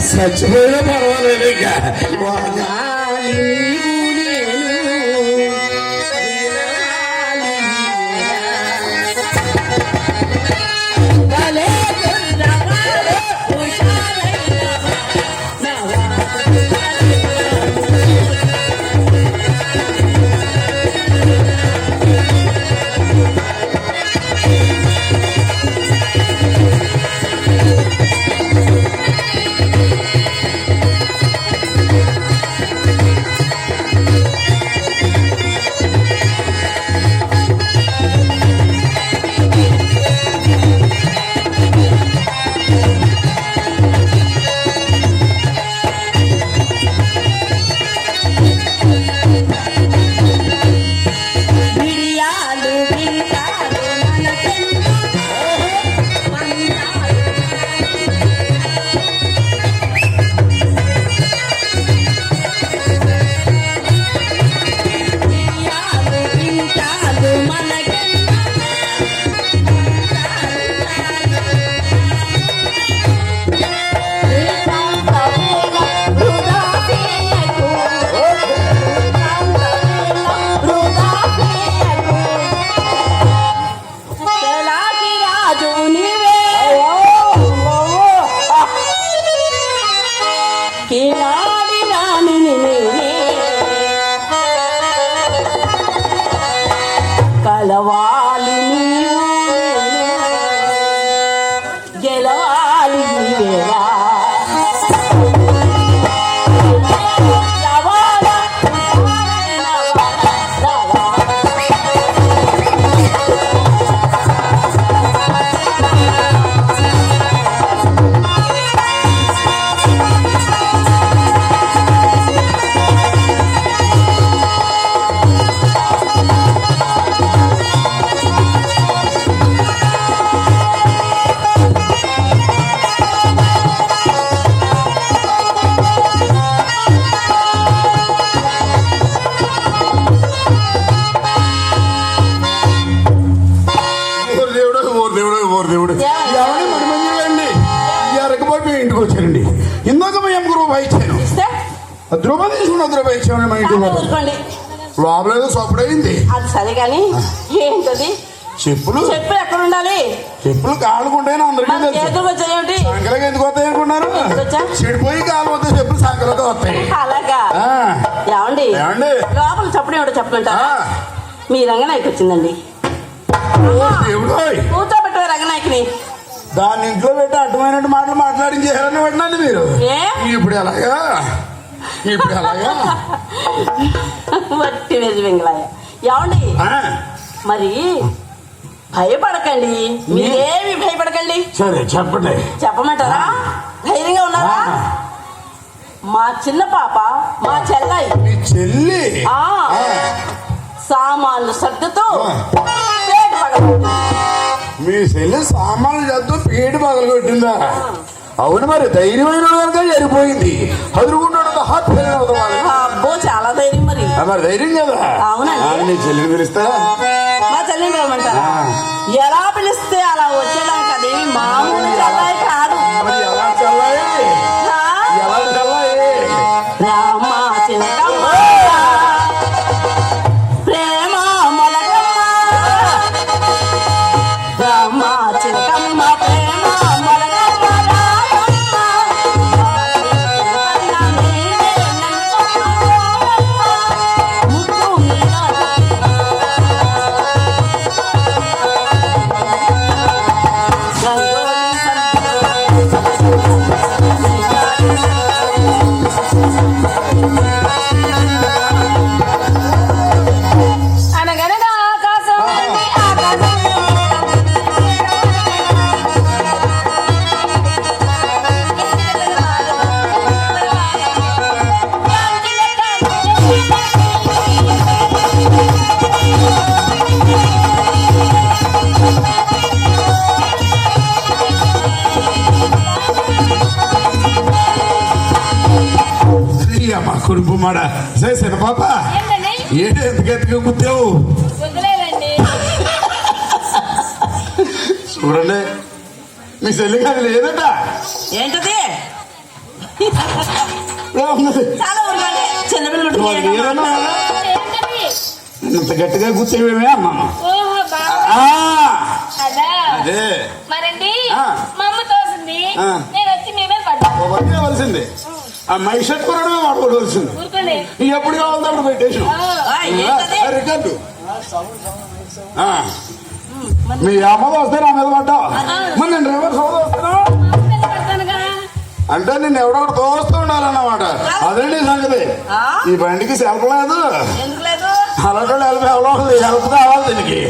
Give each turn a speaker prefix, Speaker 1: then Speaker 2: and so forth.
Speaker 1: सच में भगवान 别
Speaker 2: 啊。
Speaker 1: అది రూపాయి తీసుకుని అది రూపాయి ఇచ్చాను మా ఇంటికి
Speaker 2: కాదు,
Speaker 1: పోతాను.
Speaker 2: ఊరుకోండి
Speaker 1: లోపల ఏదో సప్పుడైంది
Speaker 2: అది సరే కానీ ఏంటది?
Speaker 1: చెప్పులు.
Speaker 2: చెప్పులు ఎక్కడ ఉండాలి?
Speaker 1: చెప్పులు కాలుకుంటేనే అందరికీ
Speaker 2: మన
Speaker 1: తెలుసు. సంకలకి ఎందుకు వస్తాయి అనుకున్నారు? చెడిపోయి కాలు వస్తే చెప్పులు సంకలతో వస్తాయి.
Speaker 2: అలాగా? ఏమండి?
Speaker 1: ఏమండి?
Speaker 2: లోపల చెప్పడం ఏమిటో చెప్పమంటా
Speaker 1: ఆ,
Speaker 2: మీ రంగనాయకి వచ్చిందండి. కూర్చోబెట్టే రంగనాయకుని.
Speaker 1: దాన్ని ఇంట్లో పెట్టి అడ్డమైనట్టు మాటలు మాట్లాడించేయాలని పెట్టినండి మీరు.
Speaker 2: ఏ?
Speaker 1: ఇప్పుడు ఎలాగా? ఇప్పుడు ఎలాగా
Speaker 2: వట్టి ఏమండి? మరి భయపడకండి. మీరేమి భయపడకండి?
Speaker 1: సరే చెప్పండి.
Speaker 2: చెప్పమంటారా? ధైర్యంగా ఉన్నారా. మా చిన్న పాప మా
Speaker 1: చెల్లి.
Speaker 2: ఆ.
Speaker 1: ఆ,
Speaker 2: సామాన్లు సర్దుతూ పగలగొట్టింది.
Speaker 1: మీ చెల్లి సామాన్లు చేస్తూ పేటు పగలు కొట్టిందా అవును మరి ధైర్యమైన కనుక జరిపోయింది అదురుకుంటాడు హాట్
Speaker 2: అబ్బో చాలా ధైర్యం మరి.
Speaker 1: మరి ధైర్యం కదా?
Speaker 2: అవునండి.
Speaker 1: ఆ, నీ చెల్లిని పిలుస్తారా
Speaker 2: మా చెల్లిని పిలవమంటారా?
Speaker 1: ఆ.
Speaker 2: ఎలా పిలిస్తే అలా వచ్చేదానికి అదేమి మామూలు
Speaker 1: మీ చెల్లి అది లేదట.
Speaker 2: ఏంటది?
Speaker 1: ఏమున్నది?
Speaker 2: చాలా ఊరుకోండి. చిన్నపిల్లలు
Speaker 1: నువ్వు
Speaker 2: పుట్టుకు
Speaker 1: మీరేనా?
Speaker 3: ఏంటది?
Speaker 1: ఇంత గట్టిగా కూర్చోవేమే అమ్మమ్మ
Speaker 3: ఓహో బాగా
Speaker 1: ఆ,
Speaker 3: అదా.
Speaker 1: అదే.
Speaker 3: మరండి
Speaker 1: ఆ.
Speaker 3: మా అమ్మ తోసింది.
Speaker 1: ఆ.
Speaker 3: నేను వచ్చి మీ మీద పడ్డా.
Speaker 1: ఆ మైషట్ కూడా వాడుకోవాల్సింది. ఎప్పుడు కావాలి అప్పుడు పెట్టేసి రికార్డు. మీ అమ్మది వస్తే నా మీద పడ్డా? మరి నేను డ్రైవర్ అంటే నేను ఎవడో దోస్తూ ఉండాలన్నమాట. అదండి సంగతి. ఈ బండికి సెల్ఫ్ లేదు. అలాంటి హెల్ప్ ఎవరో హెల్ప్ కావాలి దీనికి.